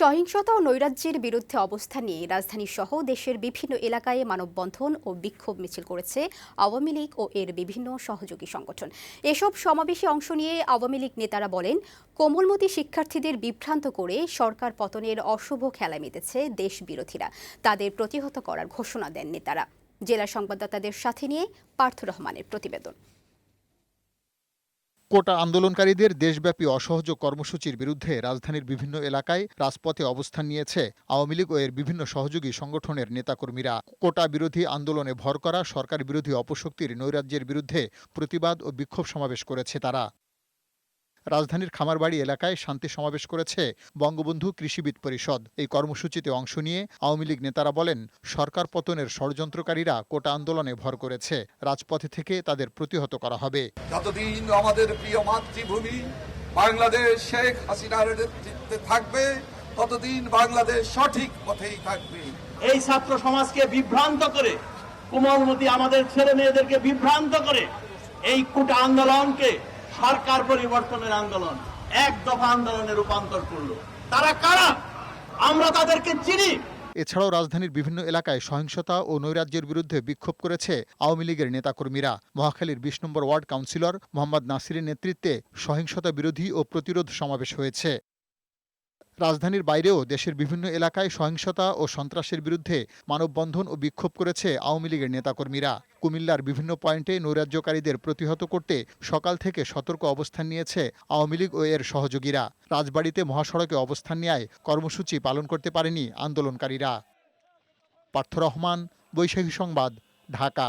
সহিংসতা ও নৈরাজ্যের বিরুদ্ধে অবস্থান নিয়ে রাজধানী সহ দেশের বিভিন্ন এলাকায় মানববন্ধন ও বিক্ষোভ মিছিল করেছে আওয়ামী লীগ ও এর বিভিন্ন সহযোগী সংগঠন। এসব সমাবেশে অংশ নিয়ে আওয়ামী লীগ নেতারা বলেন, কোমলমতি শিক্ষার্থীদের বিভ্রান্ত করে সরকার পতনের অশুভ খেলা মেতেছে দেশ বিরোধীরা তাদের প্রতিহত করার ঘোষণা দেন নেতারা। জেলা সংবাদদাতাদের সাথে নিয়ে পার্থ রহমানের প্রতিবেদন। কোটা আন্দোলনকারীদের দেশব্যাপী অসহযোগ কর্মসূচির বিরুদ্ধে রাজধানীর বিভিন্ন এলাকায় রাজপথে অবস্থান নিয়েছে আওয়ামী লীগ ও এর বিভিন্ন সহযোগী সংগঠনের নেতাকর্মীরা। কোটা বিরোধী আন্দোলনে ভর করা সরকার বিরোধী অপশক্তির নৈরাজ্যের বিরুদ্ধে প্রতিবাদ ও বিক্ষোভ সমাবেশ করেছে তারা। রাজধানীর খামারবাড়ি এলাকায় শান্তি সমাবেশ করেছে বঙ্গবন্ধু কৃষিবিদ পরিষদ। এই কর্মসূচিতে অংশ নিয়ে আওয়ামী লীগ নেতারা বলেন সরকার পতনের ষড়যন্ত্রকারীরা কোটা আন্দোলনে ভর করেছে। রাজপথে থেকে তাদের প্রতিহত করা হবে। যতদিন আমাদের প্রিয় মাতৃভূমি বাংলাদেশ শেখ হাসিনার নেতৃত্বে থাকবে ততদিন বাংলাদেশ সঠিক পথেই থাকবে। এই ছাত্র সমাজকে বিভ্রান্ত করে কোমলমতি আমাদের ছেলে মেয়েদেরকে বিভ্রান্ত করে এই কুটা আন্দোলনকে সরকার পরিবর্তনের আন্দোলন, এক দফা আন্দোলনে রূপান্তর করল। তারা কারা? আমরা তাদেরকে চিনি। এছাড়াও রাজধানীর বিভিন্ন এলাকায় সহিংসতা ও নৈরাজ্যের বিরুদ্ধে বিক্ষোভ করেছে আওয়ামী লীগের নেতাকর্মীরা। মহাখালীর বিশ নম্বর ওয়ার্ড কাউন্সিলর মোহাম্মদ নাসিরের নেতৃত্বে সহিংসতা বিরোধী ও প্রতিরোধ সমাবেশ হয়েছে। রাজধানীর বাইরেও দেশের বিভিন্ন এলাকায় সহিংসতা ও সন্ত্রাসের বিরুদ্ধে মানববন্ধন ও বিক্ষোভ করেছে আওয়ামী লীগের নেতাকর্মীরা। কুমিল্লার বিভিন্ন পয়েন্টে নৈরাজ্যকারীদের প্রতিহত করতে সকাল থেকে সতর্ক অবস্থান নিয়েছে আওয়ামী লীগ ও এর সহযোগীরা। রাজবাড়িতে মহাসড়কে অবস্থান নেয় কর্মসূচি পালন করতে পারেনি আন্দোলনকারীরা। পার্থ রহমান, বৈশাখী সংবাদ, ঢাকা।